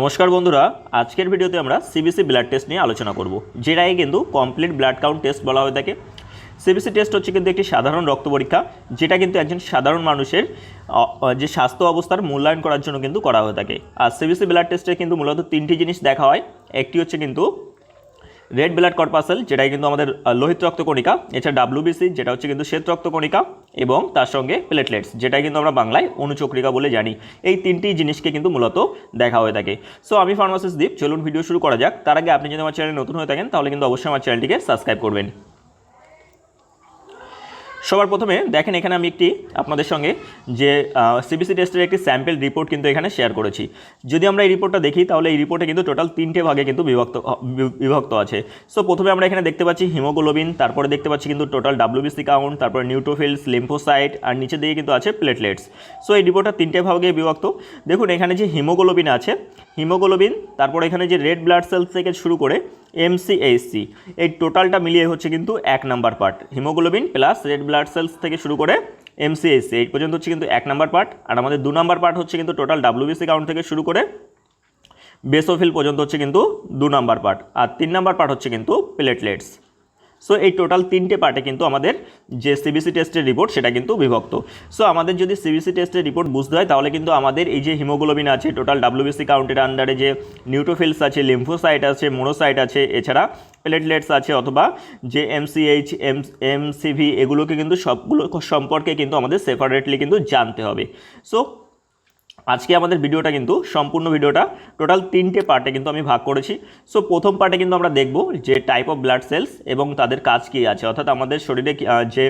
নমস্কার বন্ধুরা, আজকের ভিডিওতে আমরা সিবিসি ব্লাড টেস্ট নিয়ে আলোচনা করব যেটাকে কিন্তু কমপ্লিট ব্লাড কাউন্ট টেস্ট বলা হয়ে থাকে। সিবিসি টেস্ট হচ্ছে কিন্তু একটি সাধারণ রক্ত পরীক্ষা, যেটা কিন্তু একজন সাধারণ মানুষের যে স্বাস্থ্য অবস্থার মূল্যায়ন করার জন্য কিন্তু করা হয়ে থাকে। আর সিবিসি ব্লাড টেস্টে কিন্তু মূলত তিনটি জিনিস দেখা হয়, একটি হচ্ছে কিন্তু রেড ব্লাড কর্পাসেল, যেটাই কিন্তু আমাদের লোহিত রক্তকণিকা, এছাড়া ডাব্লিউবিসি, যেটা হচ্ছে কিন্তু শ্বেত রক্তকণিকা, এবং তার সঙ্গে প্লেটলেটস যেটাই কিন্তু আমরা বাংলায় অনুচক্রিকা বলে জানি। এই তিনটি জিনিসকে কিন্তু মূলত দেখা হয়ে থাকে। সো আমি ফার্মাসিস দ্বীপ চলুন ভিডিও শুরু করা যাক। তার আগে আপনি যদি আমার চ্যানেল নতুন হয়ে থাকেন, তাহলে কিন্তু অবশ্যই আমার চ্যানেলটিকে সাবস্ক্রাইব করবেন। সবার প্রথমে দেখেন এখানে আমি একটি আপনাদের সঙ্গে যে সিবিসি টেস্টের একটি স্যাম্পল রিপোর্ট কিন্তু এখানে শেয়ার করেছি। যদি আমরা এই রিপোর্টটা দেখি, তাহলে এই রিপোর্টে কিন্তু টোটাল তিনটে ভাগে কিন্তু বিভক্ত বিভক্ত আছে। সো প্রথমে আমরা এখানে দেখতে পাচ্ছি হিমোগ্লোবিন, তারপরে দেখতে পাচ্ছি কিন্তু টোটাল ডাব্লিউবিসি কাউন্ট তারপরে নিউট্রোফিলস লিম্ফোসাইট আর নিচে দিকে কিন্তু আছে প্লেটলেটস সো এই রিপোর্টটা তিনটে ভাগে বিভক্ত। দেখুন, এখানে যে হিমোগ্লোবিন আছে, হিমোগ্লোবিন, তারপর এখানে যে রেড ব্লাড সেলস থেকে শুরু করে এমসিএইচসি এই টোটালটা মিলিয়ে হচ্ছে কিন্তু এক number part. Hemoglobin plus red blood cells থেকে শুরু করে এমসিএইচসি এই পর্যন্ত হচ্ছে কিন্তু এক নাম্বার পার্ট। আর আমাদের দু নাম্বার পার্ট হচ্ছে কিন্তু টোটাল ডাব্লিউবিসি কাউন্ট থেকে শুরু করে বেসোফিল পর্যন্ত হচ্ছে কিন্তু দু নাম্বার পার্ট। আর তিন নাম্বার পার্ট হচ্ছে কিন্তু প্লেটলেটস সো এই টোটাল তিনটে পার্টে কিন্তু আমাদের যে সিবিসি টেস্টের রিপোর্ট সেটা কিন্তু বিভক্ত। সো আমাদের যদি সিবিসি টেস্টের রিপোর্ট বুঝতে হয়, তাহলে কিন্তু আমাদের এই যে হিমোগ্লোবিন আছে টোটাল ডাব্লিউবিসি কাউন্টের আন্ডারে যে নিউট্রোফিলস আছে লিম্ফোসাইট আছে মোনোসাইট আছে, এছাড়া প্লেটলেটস আছে, অথবা যে এমসিএইচ এম এমসিভি এগুলোকে কিন্তু সবগুলো সম্পর্কে কিন্তু আমাদের সেপারেটলি কিন্তু জানতে হবে। সো আজকে আমাদের ভিডিওটা কিন্তু সম্পূর্ণ ভিডিওটা টোটাল তিনটে পার্টে কিন্তু আমি ভাগ করেছি। সো প্রথম পার্টে কিন্তু আমরা দেখব যে টাইপ অফ ব্লাড সেলস এবং তাদের কাজ কী আছে। অর্থাৎ আমাদের শরীরে যে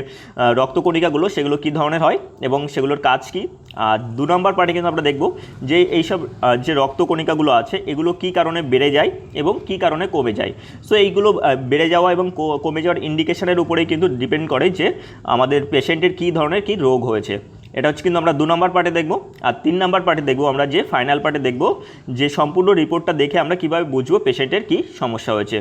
রক্তকণিকাগুলো, সেগুলো কী ধরনের হয় এবং সেগুলোর কাজ কী? আর দু নম্বর পার্টে কিন্তু আমরা দেখব যে এইসব যে রক্তকণিকাগুলো আছে, এগুলো কী কারণে বেড়ে যায় এবং কী কারণে কমে যায়। সো এইগুলো বেড়ে যাওয়া এবং কমে যাওয়ার ইন্ডিকেশনের উপরেই কিন্তু ডিপেন্ড করে যে আমাদের পেশেন্টের কী ধরনের কী রোগ হয়েছে। এটা হচ্ছে কিন্তু আমরা দু নম্বর পার্টে দেখব, আর তিন নম্বর পার্টে দেখব আমরা যে ফাইনাল পার্টে দেখব যে সম্পূর্ণ রিপোর্টটা দেখে আমরা কীভাবে বুঝব পেশেন্টের কি সমস্যা হয়েছে।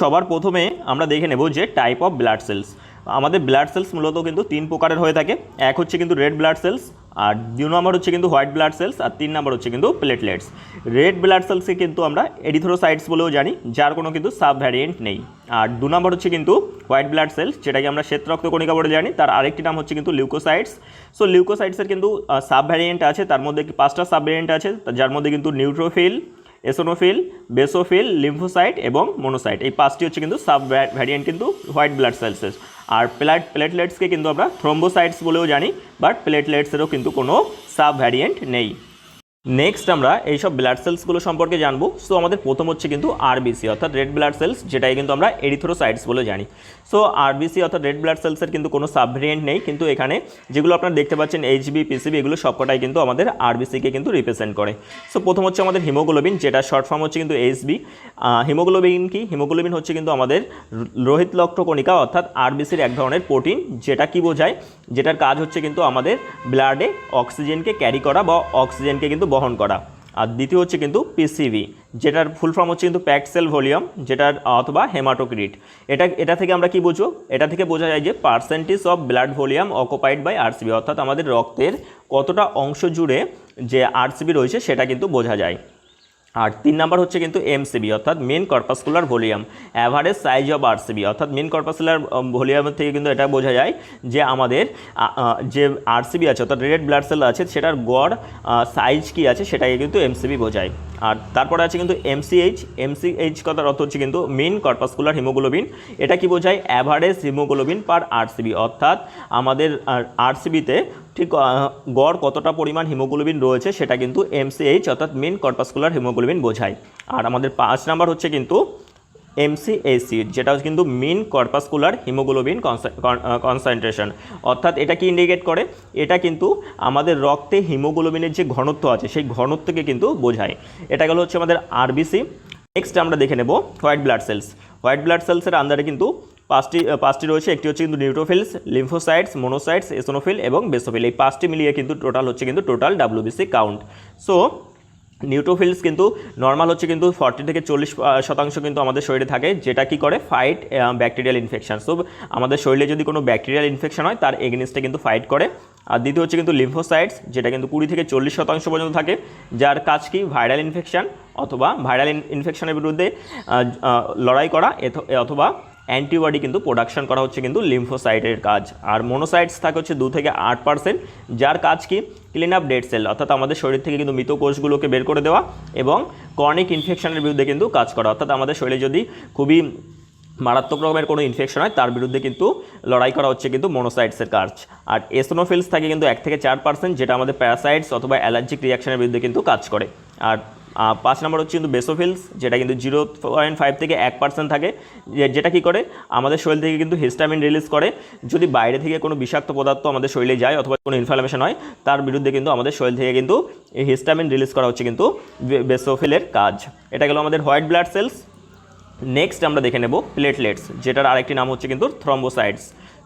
সবার প্রথমে আমরা দেখে নেব যে টাইপ অফ ব্লাড সেলস আমাদের ব্লাড সেলস মূলত কিন্তু তিন প্রকারের হয়ে থাকে। এক হচ্ছে কিন্তু রেড ব্লাড সেলস আর দু নম্বর হচ্ছে কিন্তু হোয়াইট ব্লাড সেলস আর তিন নম্বর হচ্ছে কিন্তু প্লেটলেটস রেড ব্লাড সেলসকে কিন্তু আমরা এরিথ্রোসাইটস বলেও জানি, যার কোনো কিন্তু সাব ভ্যারিয়েন্ট নেই। আর দু নম্বর হচ্ছে কিন্তু হোয়াইট ব্লাড সেলস যেটাকে আমরা শ্বেত রক্তকণিকা বলে জানি, তার আরেকটি নাম হচ্ছে কিন্তু লিউকোসাইটস সো লিউকোসাইটসের কিন্তু সাব ভ্যারিয়েন্ট আছে, তার মধ্যে পাঁচটা সাব ভ্যারিয়েন্ট আছে যার মধ্যে কিন্তু নিউট্রোফিল এসোনোফিল বেসোফিল লিম্ফোসাইট এবং মোনোসাইট এই পাঁচটি হচ্ছে কিন্তু সাব ভ্যারিয়েন্ট কিন্তু হোয়াইট ব্লাড সেলসেস আর প্লেট প্লেটলেটসকে কিন্তু আমরা থ্রম্বোসাইটস বলেও জানি বাট প্লেটলেটসেরও কিন্তু কোনো সাব ভ্যারিয়েন্ট নেই। নেক্সট আমরা এইসব ব্লাড সেলসগুলো সম্পর্কে জানব। সো আমাদের প্রথম হচ্ছে কিন্তু আরবিসি অর্থাৎ রেড ব্লাড সেলস যেটাই কিন্তু আমরা এরিথ্রোসাইটস বলে জানি। সো আরবিসি অর্থাৎ রেড ব্লাড সেলসের কিন্তু কোনো সাবভেরিয়েন্ট নেই, কিন্তু এখানে যেগুলো আপনারা দেখতে পাচ্ছেন এইচবি পিসিবি এগুলো সবকটাই কিন্তু আমাদের আরবিসিকে কিন্তু রিপ্রেজেন্ট করে। সো প্রথম হচ্ছে আমাদের হিমোগ্লোবিন যেটা শর্ট ফর্ম হচ্ছে কিন্তু এইচবি হিমোগ্লোবিন কি? হিমোগ্লোবিন হচ্ছে কিন্তু আমাদের রোহিত লক্ষ্যকণিকা, অর্থাৎ আরবিসির এক ধরনের প্রোটিন যেটা কি বোঝায়? যেটার কাজ হচ্ছে কিন্তু আমাদের ব্লাডে অক্সিজেনকে ক্যারি করা বা অক্সিজেনকে কিন্তু বহন করা। আর দ্বিতীয় হচ্ছে কিন্তু পিসিভি যেটার ফুল ফর্ম হচ্ছে কিন্তু প্যাক সেল ভলিউম যেটার অথবা হেমাটোক্রিট এটা এটা থেকে আমরা কি বুঝব? এটা থেকে বোঝা যায় যে percentage of blood volume occupied by RCB অর্থাৎ আমাদের রক্তের কতটা অংশ জুড়ে যে আরসিবি রয়েছে, সেটা কিন্তু বোঝা যায়। আর তিন নাম্বার হচ্ছে কিন্তু এমসিবি অর্থাৎ mean corpuscular volume average size of RCB অর্থাৎ মেন কর্পাসকুলার ভলিউমের থেকে কিন্তু এটা বোঝা যায় যে আমাদের যে আরসিবি আছে, অর্থাৎ রেড ব্লাড সেল আছে, সেটার গড় সাইজ কি আছে, সেটাকে কিন্তু এমসিবি বোঝায়। আর তারপরে আছে কিন্তু এমসিএইচ এমসিএইচ কথার অর্থ হচ্ছে কিন্তু মেন কর্পাসকুলার হিমোগ্লোবিন এটা কি বোঝায়? অ্যাভারেজ হিমোগ্লোবিন পার আরসিবি অর্থাৎ আমাদের আরসিবিতে ঠিক গড় কতটা পরিমাণ হিমোগ্লোবিন রয়েছে সেটা কিন্তু এমসিএইচ অর্থাৎ মেন কর্পাসকুলার হিমোগ্লোবিন বোঝায়। আর আমাদের পাঁচ নাম্বার হচ্ছে কিন্তু এমসিএসি যেটা হচ্ছে কিন্তু মিন কর্পাসকুলার হিমোগ্লোবিন কনসেন্ট্রেশন অর্থাৎ এটা কি ইন্ডিকেট করে? এটা কিন্তু আমাদের রক্তে হিমোগ্লোবিনের যে ঘনত্ব আছে, সেই ঘনত্বকে কিন্তু বোঝায়। এটা গেল হচ্ছে আমাদের আরবিসি নেক্সট আমরা দেখে নেব white blood cells. White blood সেলসের আন্ডারে কিন্তু পাঁচটি পাঁচটি রয়েছে। একটি হচ্ছে কিন্তু নিউট্রোফিলস লিম্ফোসাইটস মোনোসাইটস এসোনোফিল এবং বেসোফিল এই পাঁচটি মিলিয়ে কিন্তু টোটাল হচ্ছে কিন্তু total WBC count so neutrophils কিন্তু নর্মাল হচ্ছে কিন্তু ফর্টি থেকে চল্লিশ শতাংশ কিন্তু আমাদের শরীরে থাকে, যেটা কি করে? ফাইট ব্যাকটেরিয়াল ইনফেকশন সো আমাদের শরীরে যদি কোনো ব্যাকটেরিয়াল ইনফেকশন হয়, তার এগেনিস্টে কিন্তু ফাইট করে। আর দ্বিতীয় হচ্ছে কিন্তু লিম্ফোসাইটস যেটা কিন্তু কুড়ি থেকে চল্লিশ শতাংশ পর্যন্ত থাকে, যার কাজ কি? ভাইরাল ইনফেকশান অথবা ভাইরাল ইনফেকশনের বিরুদ্ধে লড়াই করা অথবা অ্যান্টিবডি কিন্তু প্রোডাকশন করা হচ্ছে কিন্তু লিম্ফোসাইটের কাজ। আর মোনোসাইটস থাকে হচ্ছে দু থেকে আট পার্সেন্ট, যার কাজ কি? ক্লিন আপ ডেড সেল, অর্থাৎ আমাদের শরীর থেকে কিন্তু মৃত কোষগুলোকে বের করে দেওয়া এবং কর্নিক ইনফেকশনের বিরুদ্ধে কিন্তু কাজ করা। অর্থাৎ আমাদের শরীরে যদি খুবই মারাত্মক রকমের কোনো ইনফেকশন হয়, তার বিরুদ্ধে কিন্তু লড়াই করা হচ্ছে কিন্তু মোনোসাইটসের কাজ। আর এসোনোফিলস থাকে কিন্তু এক থেকে চার পার্সেন্ট, যেটা আমাদের প্যারাসাইটস অথবা অ্যালার্জিক রিয়াকশনের বিরুদ্ধে কিন্তু কাজ করে। আর পাঁচ নম্বর হচ্ছে কিন্তু বেসোফিলস যেটা কিন্তু জিরো পয়েন্ট ফাইভ থেকে এক পার্সেন্ট থাকে। যেটা কি করে? আমাদের শরীর থেকে কিন্তু হিস্টামিন রিলিজ করে। যদি বাইরে থেকে কোনো বিষাক্ত পদার্থ আমাদের শরীরে যায় অথবা কোনো ইনফ্লামেশন হয়, তার বিরুদ্ধে কিন্তু আমাদের শরীর থেকে কিন্তু এই হিস্টামিন রিলিজ করা হচ্ছে কিন্তু বেসোফিলের কাজ। এটা গেল আমাদের হোয়াইট ব্লাড সেলস নেক্সট আমরা দেখে নেব প্লেটলেটস যেটার আরেকটি নাম হচ্ছে কিন্তু থ্রম্বোসাইটস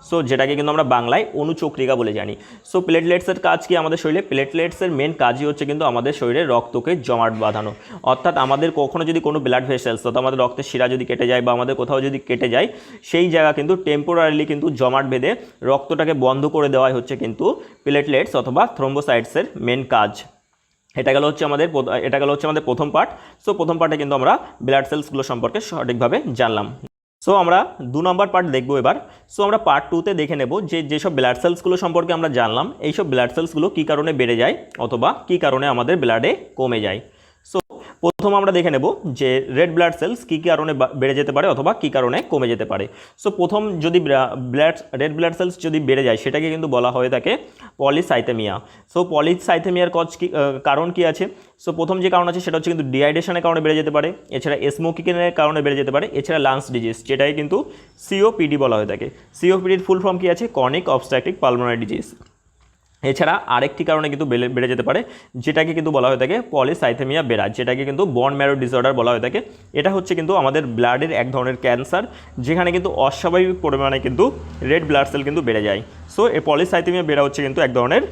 সো যেটাকে কিন্তু আমরা বাংলায় অনুচক্রিকা বলে জানি। সো প্লেটলেটসের কাজ কি আমাদের শরীরে? প্লেটলেটসের মেন কাজই হচ্ছে কিন্তু আমাদের শরীরে রক্তকে জমাট বাঁধানো। অর্থাৎ আমাদের কখনো যদি কোনো ব্লাড ভেসেলস অর্থাৎ আমাদের রক্তের শিরা যদি কেটে যায় বা আমাদের কোথাও যদি কেটে যায়, সেই জায়গা কিন্তু টেম্পোরারিলি কিন্তু জমাট বেঁধে রক্তটাকে বন্ধ করে দেওয়াই হচ্ছে কিন্তু প্লেটলেটস অথবা থ্রম্বোসাইটসের মেন কাজ। এটা গেল হচ্ছে আমাদের এটা গেল হচ্ছে আমাদের প্রথম পার্ট সো প্রথম পার্টে কিন্তু আমরা ব্লাড সেলসগুলো সম্পর্কে সঠিকভাবে জানলাম। সো আমরা দু নম্বর পার্ট দেখব এবার। সো আমরা পার্ট টুতে দেখে নেব যে যেসব ব্লাড সেলসগুলো সম্পর্কে আমরা জানলাম, এইসব ব্লাড সেলসগুলো কী কারণে বেড়ে যায় অথবা কী কারণে আমাদের ব্লাডে কমে যায়। প্রথম আমরা দেখে নেব যে রেড ব্লাড সেলস কী কী কারণে বেড়ে যেতে পারে অথবা কী কারণে কমে যেতে পারে। সো প্রথম যদি ব্লাড রেড ব্লাড সেলস যদি বেড়ে যায়, সেটাকে কিন্তু বলা হয়ে থাকে পলিসাইথেমিয়া সো পলিসাইথেমিয়ার কজ কি কারণ কি আছে? সো প্রথম যে কারণ আছে, সেটা হচ্ছে কিন্তু ডিহাইড্রেশনের কারণে বেড়ে যেতে পারে, এছাড়া স্মোকিংয়ের কারণে বেড়ে যেতে পারে, এছাড়া লাংস ডিজিজ যেটাই কিন্তু সিওপিডি বলা হয়ে থাকে। সিওপিডির ফুল ফর্ম কী আছে? কনিক অবস্ট্রাকটিক পালমোনারি ডিজিজ এছাড়া আরেকটি কারণে কিন্তু বেড়ে যেতে পারে, যেটাকে কিন্তু বলা হয়ে থাকে পলিসাইথেমিয়া বেড়া যেটাকে কিন্তু বন ম্যারো ডিসঅর্ডার বলা হয়ে থাকে। এটা হচ্ছে কিন্তু আমাদের ব্লাডের এক ধরনের ক্যান্সার যেখানে কিন্তু অস্বাভাবিক পরিমাণে কিন্তু রেড ব্লাড সেল কিন্তু বেড়ে যায়। সো এই পলিসাইথেমিয়া বেড়া হচ্ছে কিন্তু এক ধরনের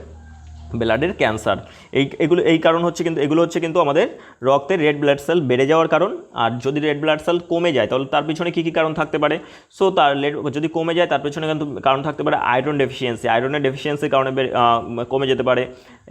ব্লাডের ক্যান্সার। এই, এগুলো, এই কারণ হচ্ছে কিন্তু, এগুলো হচ্ছে কিন্তু আমাদের রক্তের রেড ব্লাড সেল বেড়ে যাওয়ার কারণ। আর যদি রেড ব্লাড সেল কমে যায়, তাহলে তার পিছনে কী কী কারণ থাকতে পারে? সো তার যদি কমে যায়, তার পিছনে কিন্তু কারণ থাকতে পারে আয়রন ডেফিসিয়েন্সি আয়রনের ডেফিসিয়েন্সির কারণে কমে যেতে পারে।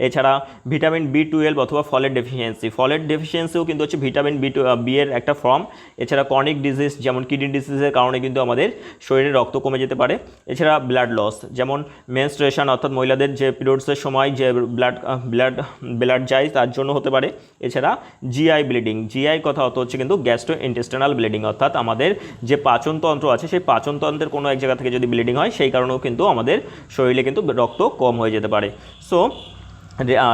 এছাড়া ভিটামিন বি টুয়েলভ অথবা ফলের ডেফিসিয়েন্সি ফলের ডেফিসিয়েন্সিও কিন্তু হচ্ছে ভিটামিন বি টু বি এর একটা ফর্ম এছাড়া কর্নিক ডিজিজ যেমন কিডনি ডিজিজের কারণে কিন্তু আমাদের শরীরে রক্ত কমে যেতে পারে। এছাড়া ব্লাড লস যেমন মেনস্ট্রেশন অর্থাৎ মহিলাদের যে পিরিয়ডসের সময় যে ব্লাড ব্লাড ব্লাড যায় তার জন্য হতে পারে। এছাড়া জিআই ব্লিডিং জিআই কথা অত হচ্ছে কিন্তু গ্যাস্ট্রো ইন্টেস্টানাল ব্লিডিং অর্থাৎ আমাদের যে পাচনতন্ত্র আছে, সেই পাচনতন্ত্রের কোনো এক জায়গা থেকে যদি ব্লিডিং হয়, সেই কারণেও কিন্তু আমাদের শরীরে কিন্তু রক্ত কম হয়ে যেতে পারে। সো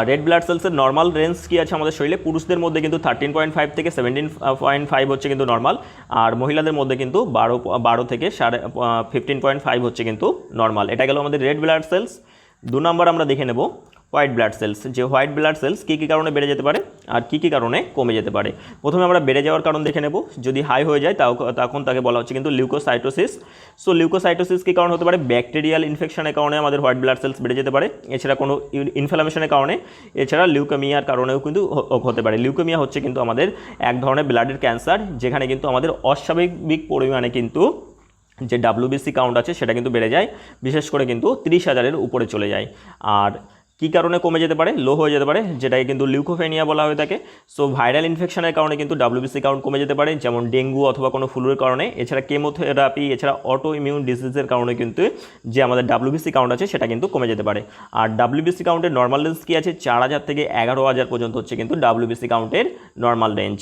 রেড ব্লাড সেলসের নর্মাল রেঞ্জ কী আছে আমাদের শরীরে? পুরুষদের মধ্যে কিন্তু থার্টিন পয়েন্ট ফাইভ থেকে সেভেন্টিন পয়েন্ট ফাইভ হচ্ছে কিন্তু নর্মাল আর মহিলাদের মধ্যে কিন্তু বারো বারো থেকে সাড়ে ফিফটিন পয়েন্ট ফাইভ হচ্ছে কিন্তু নর্মাল এটা গেল আমাদের রেড ব্লাড সেলস দু নম্বর আমরা দেখে নেব। White blood cells. যে হোয়াইট ব্লাড সেলস কী কী কারণে বেড়ে যেতে পারে আর কী কী কারণে কমে যেতে পারে? প্রথমে আমরা বেড়ে যাওয়ার কারণ দেখে নেব। যদি হাই হয়ে যায় তাও তখন তাকে বলা হচ্ছে কিন্তু লিউকোসাইটোসিস সো লিউকোসাইটোসিস কী কারণ হতে পারে? ব্যাকটেরিয়াল ইনফেকশনের কারণে আমাদের হোয়াইট ব্লাড সেলস বেড়ে যেতে পারে। এছাড়া কোনো ইনফ্লামেশনের কারণে। এছাড়া লিউকেমিয়ার কারণেও কিন্তু হতে পারে। লিউকেমিয়া হচ্ছে কিন্তু আমাদের এক ধরনের ব্লাডের ক্যান্সার, যেখানে কিন্তু আমাদের অস্বাভাবিক পরিমাণে কিন্তু যে ডাব্লিউবিসি কাউন্ট আছে সেটা কিন্তু বেড়ে যায়। বিশেষ করে কিন্তু তিরিশ হাজারের উপরে চলে যায়। আর কী কারণে কমে যেতে পারে? লো হয়ে যেতে পারে, যেটাকে কিন্তু লিউকোফেনিয়া বলা হয়ে থাকে। সো ভাইরাল ইনফেকশনের কারণে কিন্তু ডাব্লিউবিসি কাউন্ট কমে যেতে পারে, যেমন ডেঙ্গু অথবা কোনো ফ্লুর কারণে। এছাড়া কেমোথেরাপি এছাড়া অটো ইমিউন ডিজিজের কারণে কিন্তু যে আমাদের ডাব্লিউবিসি কাউন্ট আছে, সেটা কিন্তু কমে যেতে পারে। আর ডাব্লিউবিসি কাউন্টের নর্মাল রেঞ্জ কী আছে? চার হাজার থেকে এগারো হাজার পর্যন্ত হচ্ছে কিন্তু ডাব্লিউবিসি কাউন্টের নর্মাল রেঞ্জ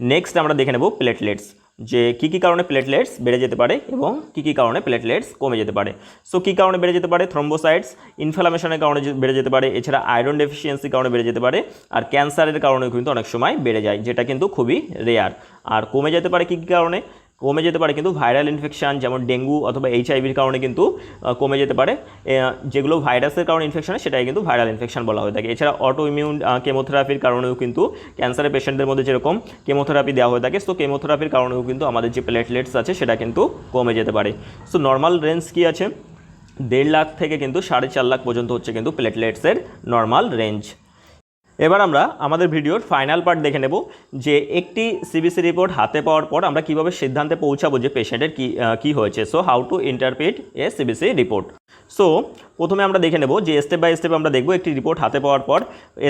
নেক্সট আমরা দেখে নেব প্লেটলেটস যে কী কী কারণে প্লেটলেটস বেড়ে যেতে পারে এবং কী কী কারণে প্লেটলেটস কমে যেতে পারে। সো কী কারণে বেড়ে যেতে পারে? থ্রম্বোসাইটস ইনফ্লামেশনের কারণে বেড়ে যেতে পারে, এছাড়া আয়রন ডেফিসিয়েন্সির কারণে বেড়ে যেতে পারে, আর ক্যান্সারের কারণেও কিন্তু অনেক সময় বেড়ে যায়, যেটা কিন্তু খুবই রেয়ার আর কমে যেতে পারে কী কী কারণে? কমে যেতে পারে কিন্তু ভাইরাল ইনফেকশন যেমন ডেঙ্গু অথবা এইচআইভির কারণে কিন্তু কমে যেতে পারে। যেগুলো ভাইরাসের কারণে ইনফেকশন হয় সেটাই কিন্তু ভাইরাল ইনফেকশন বলা হয়ে থাকে। এছাড়া অটো ইমিউন কেমোথেরাপির কারণেও কিন্তু ক্যান্সারের পেশেন্টদের মধ্যে যেরকম কেমোথেরাপি দেওয়া হয়ে থাকে সো কেমোথেরাপির কারণেও কিন্তু আমাদের যে প্লেটলেটস আছে, সেটা কিন্তু কমে যেতে পারে। সো নর্মাল রেঞ্জ কী আছে? দেড় লাখ থেকে কিন্তু সাড়ে চার লাখ পর্যন্ত হচ্ছে কিন্তু প্লেটলেটসের নর্মাল রেঞ্জ এবার আমরা আমাদের ভিডিওর ফাইনাল পার্ট দেখে নেব যে একটি সিবিসি রিপোর্ট হাতে পাওয়ার পর আমরা কীভাবে সিদ্ধান্তে পৌঁছাবো যে পেশেন্টের কি কি হয়েছে। So how to interpret a CBC report so প্রথমে আমরা দেখে নেব যে স্টেপ বাই স্টেপ আমরা দেখব একটি রিপোর্ট হাতে পাওয়ার পর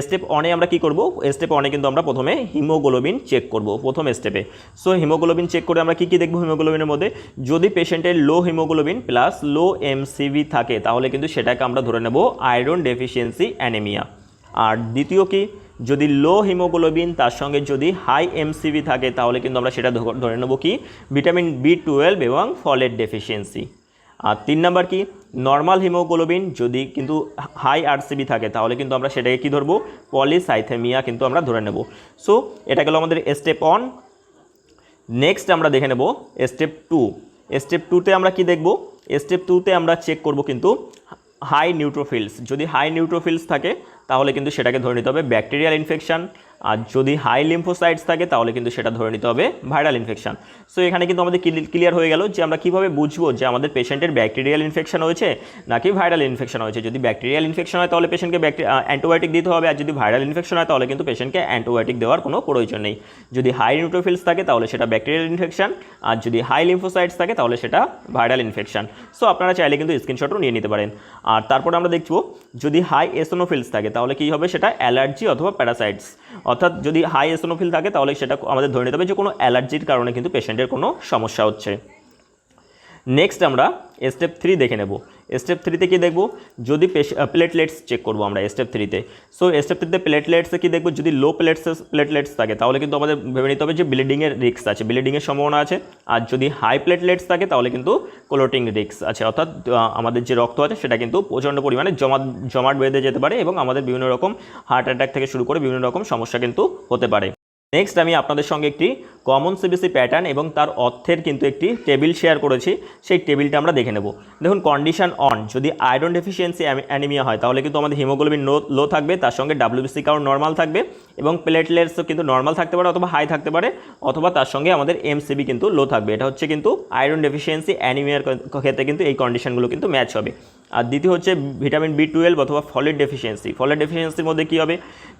স্টেপ অনে আমরা কি করব? স্টেপ অনে কিন্তু আমরা প্রথমে হিমোগ্লোবিন চেক করব প্রথম স্টেপে সো হিমোগ্লোবিন চেক করে আমরা কি কি দেখব হিমোগ্লোবিনের মধ্যে? যদি পেশেন্টের low haemoglobin plus low MCV থাকে, তাহলে কিন্তু সেটাকে আমরা ধরে নেব আয়রন ডেফিসিয়েন্সি অ্যানিমিয়া আর দ্বিতীয় কি, যদি লো হিমোগ্লোবিন তার সঙ্গে যদি হাই এমসিভি থাকে, তাহলে কিন্তু আমরা সেটা ধরে নেব কি ভিটামিন বি টুয়েলভ এবং ফলের ডেফিসিয়েন্সি আর তিন নাম্বার কি নর্মাল হিমোগ্লোবিন যদি কিন্তু হাই আরসিবি থাকে, তাহলে কিন্তু আমরা সেটাকে কি ধরবো পলিসাইথেমিয়া কিন্তু আমরা ধরে নেব। সো এটা গেল আমাদের স্টেপ অন নেক্সট আমরা দেখে নেব স্টেপ টু স্টেপ টুতে আমরা কি দেখব স্টেপ টুতে আমরা চেক করব কিন্তু হাই নিউট্রোফিলস যদি হাই নিউট্রোফিলস থাকে তাহলে কিন্তু সেটাকে ধরে নিতে হবে ব্যাকটেরিয়াল ইনফেকশন আর যদি হাই লিম্ফোসাইটস থাকে, তাহলে কিন্তু সেটা ধরে নিতে হবে ভাইরাল ইনফেকশন সো এখানে কিন্তু আমাদের ক্লিয়ার হয়ে গেল যে আমরা কীভাবে বুঝব যে আমাদের পেশেন্টের ব্যাকটেরিয়াল ইনফেকশন হয়েছে নাকি ভাইরাল ইনফেকশন হয়েছে। যদি ব্যাকটেরিয়াল ইনফেকশন হয়, তাহলে পেশেন্টকে অ্যান্টিবায়োটিক দিতে হবে, আর যদি ভাইরাল ইনফেকশন হয়, তাহলে কিন্তু পেশেন্টকে অ্যান্টিবায়োটিক দেওয়ার কোনো প্রয়োজন নেই। যদি হাই নিউট্রোফিলস থাকে, তাহলে সেটা ব্যাকটেরিয়াল ইনফেকশন আর যদি হাই লিম্ফোসাইটস থাকে, তাহলে সেটা ভাইরাল ইনফেকশন সো আপনারা চাইলে কিন্তু স্ক্রিনশটও নিয়ে নিতে পারেন। আর তারপর আমরা দেখব, যদি হাই এসোনোফিলস থাকে, তাহলে কী হবে সেটা অ্যালার্জি অথবা প্যারাসাইটস অর্থাৎ যদি হাই এসোনোফিল থাকে, তাহলে সেটা আমাদের ধরে নিতে হবে যে কোনো অ্যালার্জির কারণে কিন্তু পেশেন্টের কোনো সমস্যা হচ্ছে। নেক্সট আমরা স্টেপ থ্রি দেখে নেব। স্টেপ থ্রিতে কি দেখব? যদি প্লেটলেটস চেক করব আমরা স্টেপ থ্রিতে সো স্টেপ থ্রিতে প্লেটলেটসে কি দেখব? যদি লো প্লেটস প্লেটলেটস থাকে, তাহলে কিন্তু আমাদের ভেবে নিতে হবে যে ব্লিডিংয়ের রিক্স আছে। ব্লিডিংয়ের সম্ভাবনা আছে। আর যদি হাই প্লেটলেটস থাকে, তাহলে কিন্তু ক্লোটিং রিক্স আছে। অর্থাৎ আমাদের যে রক্ত আছে, সেটা কিন্তু প্রচণ্ড পরিমাণে জমা, জমাট বেঁধে যেতে পারে এবং আমাদের বিভিন্ন রকম হার্ট অ্যাটাক থেকে শুরু করে বিভিন্ন রকম সমস্যা কিন্তু হতে পারে। নেক্সট আমি আপনাদের সঙ্গে একটি কমন সিবিসি প্যাটার্ন এবং তার অর্থের কিন্তু একটি টেবিল শেয়ার করেছি। সেই টেবিলটা আমরা দেখে নেব। দেখুন কন্ডিশন অন যদি আয়রন ডেফিসিয়েন্সি অ্যানিমিয়া হয়, তাহলে কিন্তু আমাদের হিমোগ্লোবিন লো লো থাকবে, তার সঙ্গে ডাব্লিউবিসি কাউন্ট নর্মাল থাকবে এবং প্লেটলেটসও কিন্তু নর্মাল থাকতে পারে অথবা হাই থাকতে পারে, অথবা তার সঙ্গে আমাদের এমসিবি কিন্তু লো থাকবে। এটা হচ্ছে কিন্তু আয়রন ডেফিসিয়েন্সি অ্যানিমিয়ার ক্ষেত্রে কিন্তু এই কন্ডিশনগুলো কিন্তু ম্যাচ হবে। আর দ্বিতীয় হচ্ছে ভিটামিন বি টুয়েলভ অথবা ফলেট ডেফিসিয়েন্সি ফলেট ডেফিসিয়েন্সির মধ্যে কী হবে?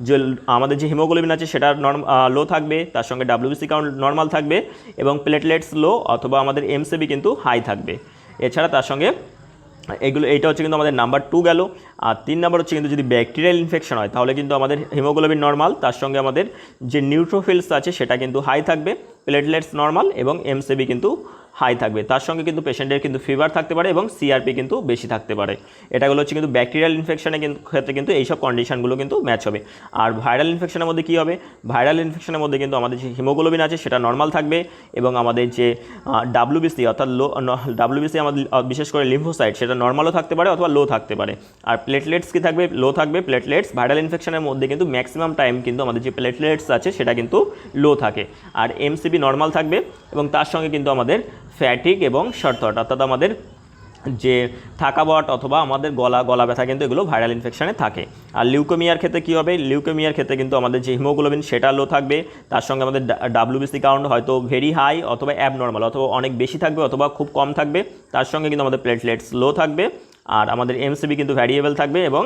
যে আমাদের যে হিমোগ্লোবিন আছে সেটা নর্ম লো থাকবে, তার সঙ্গে ডাব্লিউবিসি কাউন্ট নর্মাল থাকবে এবং প্লেটলেটস লো অথবা আমাদের এমসিবি কিন্তু হাই থাকবে। এছাড়া তার সঙ্গে এগুলো, এইটা হচ্ছে কিন্তু আমাদের নাম্বার টু গেল। আর তিন নাম্বার হচ্ছে কিন্তু যদি ব্যাকটেরিয়াল ইনফেকশন হয়, তাহলে কিন্তু আমাদের হিমোগ্লোবিন নর্মাল তার সঙ্গে আমাদের যে নিউট্রোফিলস আছে, সেটা কিন্তু হাই থাকবে প্লেটলেটস নর্মাল এবং এমসিবি কিন্তু হাই থাকবে। তার সঙ্গে কিন্তু পেশেন্টের কিন্তু ফিভার থাকতে পারে এবং সিআরপি কিন্তু বেশি থাকতে পারে। এটাগুলো হচ্ছে কিন্তু ব্যাকটেরিয়াল ইনফেকশনের কিন্তু, ক্ষেত্রে কিন্তু এইসব কন্ডিশনগুলো কিন্তু ম্যাচ হবে। আর ভাইরাল ইনফেকশনের মধ্যে কী হবে? ভাইরাল ইনফেকশনের মধ্যে কিন্তু আমাদের যে হিমোগ্লোবিন আছে, সেটা নর্মাল থাকবে এবং আমাদের যে ডাব্লিউবিসি অর্থাৎ লো ডাব্লিউবিসি আমাদের বিশেষ করে লিম্ফোসাইট সেটা নর্মালও থাকতে পারে অথবা লো থাকতে পারে। আর প্লেটলেটস কি থাকবে? লো থাকবে। প্লেটলেটস ভাইরাল ইনফেকশনের মধ্যে কিন্তু ম্যাক্সিমাম টাইম কিন্তু আমাদের যে প্লেটলেটস আছে, সেটা কিন্তু লো থাকে। আর এমসিবি নর্মাল থাকবে এবং তার সঙ্গে কিন্তু আমাদের ফ্যাটিক এবং শর্টথট অর্থাৎ আমাদের যে থাকাবট অথবা আমাদের গলা গলা ব্যথা কিন্তু এগুলো ভাইরাল ইনফেকশানে থাকে। আর লিউকোমিয়ার ক্ষেত্রে কী হবে? লিউকোমিয়ার ক্ষেত্রে কিন্তু আমাদের যে হিমোগ্লোবিন সেটা লো থাকবে। তার সঙ্গে আমাদের ডাব্লিউবিসি কাউন্ট হয়তো ভেরি হাই অথবা অ্যাবনর্মাল অথবা অনেক বেশি থাকবে অথবা খুব কম থাকবে। তার সঙ্গে কিন্তু আমাদের প্লেটলেটস লো থাকবে। আর আমাদের এমসিবি কিন্তু ভ্যারিয়েবল থাকবে এবং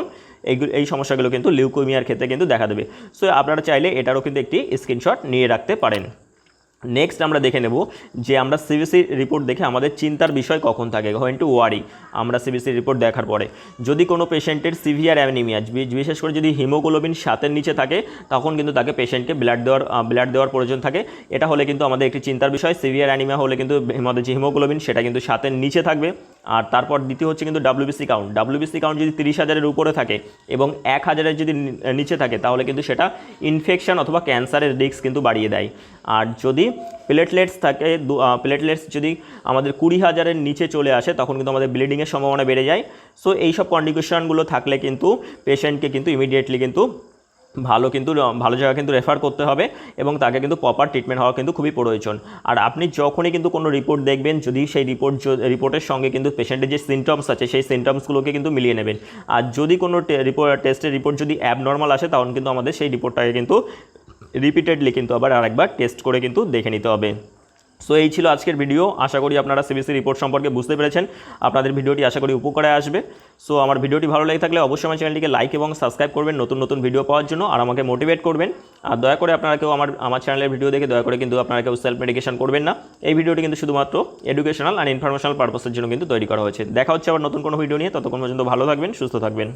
এইগুলো এই সমস্যাগুলো কিন্তু লিউকোমিয়ার ক্ষেত্রে কিন্তু দেখা দেবে। সো আপনারা চাইলে এটারও কিন্তু একটি স্ক্রিনশট নিয়ে রাখতে পারেন। নেক্সট আমরা দেখে নেব যে আমরা সিবিসি রিপোর্ট দেখে আমাদের চিন্তার বিষয় কখন থাকে হোয়েন টু ওয়ারি আমরা সিবিসি রিপোর্ট দেখার পরে। যদি কোনো পেশেন্টের সিভিয়ার অ্যানিমিয়া বিশেষ করে যদি হিমোগ্লোবিন সাতের নিচে থাকে, তখন কিন্তু তাকে পেশেন্টকে ব্লাড দেওয়ার ব্লাড দেওয়ার প্রয়োজন থাকে। এটা হলে কিন্তু আমাদের একটি চিন্তার বিষয় সিভিয়ার অ্যানিমিয়া হলে কিন্তু আমাদের যে হিমোগ্লোবিন সেটা কিন্তু সাতের নিচে থাকবে। আর তারপর দ্বিতীয় হচ্ছে কিন্তু ডাব্লিউবিসি কাউন্ট ডাব্লিউবিসি কাউন্ট যদি তিরিশ হাজারের উপরে থাকে এবং এক হাজারের যদি নিচে থাকে, তাহলে কিন্তু সেটা ইনফেকশন অথবা ক্যান্সারের রিস্ক কিন্তু বাড়িয়ে দেয়। আর যদি প্লেটলেটস থাকে প্লেটলেটস যদি আমাদের কুড়ি হাজারের নিচে চলে আসে, তখন কিন্তু আমাদের ব্লিডিংয়ের সম্ভাবনা বেড়ে যায়। সো এই সব কন্ডিশনগুলো থাকলে কিন্তু পেশেন্টকে কিন্তু ইমিডিয়েটলি কিন্তু ভালো কিন্তু, ভালো জায়গা কিন্তু রেফার করতে হবে এবং তাকে কিন্তু প্রপার ট্রিটমেন্ট হওয়া কিন্তু খুবই প্রয়োজন। আর আপনি যখনই কিন্তু কোনো রিপোর্ট দেখবেন, যদি সেই রিপোর্ট রিপোর্টের সঙ্গে কিন্তু পেশেন্টের যে সিমটমস আছে, সেই সিমটমসগুলোকে কিন্তু মিলিয়ে নেবেন। আর যদি কোনো রিপোর্ট টেস্টের রিপোর্ট যদি অ্যাবনর্মাল আসে, তখন কিন্তু আমাদের সেই রিপোর্টটাকে কিন্তু রিপিটেডলি কিন্তু আবার আরেকবার টেস্ট করে কিন্তু দেখে নিতে হবে। সো এই ছিল আজকের ভিডিও আশা করি আপনারা সিবিসি রিপোর্ট সম্পর্কে বুঝতে পেরেছেন। আপনাদের ভিডিওটি আশা করি উপকারে আসবে। সো আমার ভিডিওটি ভালো লেগে থাকলে অবশ্যই আমার চ্যানেলটিকে লাইক এবং সাবস্ক্রাইব করবেন নতুন নতুন ভিডিও পাওয়ার জন্য আর আমাকে মোটিভেট করবেন। আর দয়া করে আপনারা কেউ আমার আমার চ্যানেলের ভিডিও দেখে দয়া করে কিন্তু আপনারা কেউ সেলফ মেডিকেশন করবেন না। এই ভিডিওটি কিন্তু শুধুমাত্র এডুকেশনাল আর ইনফরমেশনাল পারপাসের জন্য কিন্তু তৈরি করা হয়েছে। দেখা হচ্ছে আবার নতুন কোনো ভিডিও নিয়ে। ততক্ষণ পর্যন্ত ভালো থাকবেন, সুস্থ থাকবেন।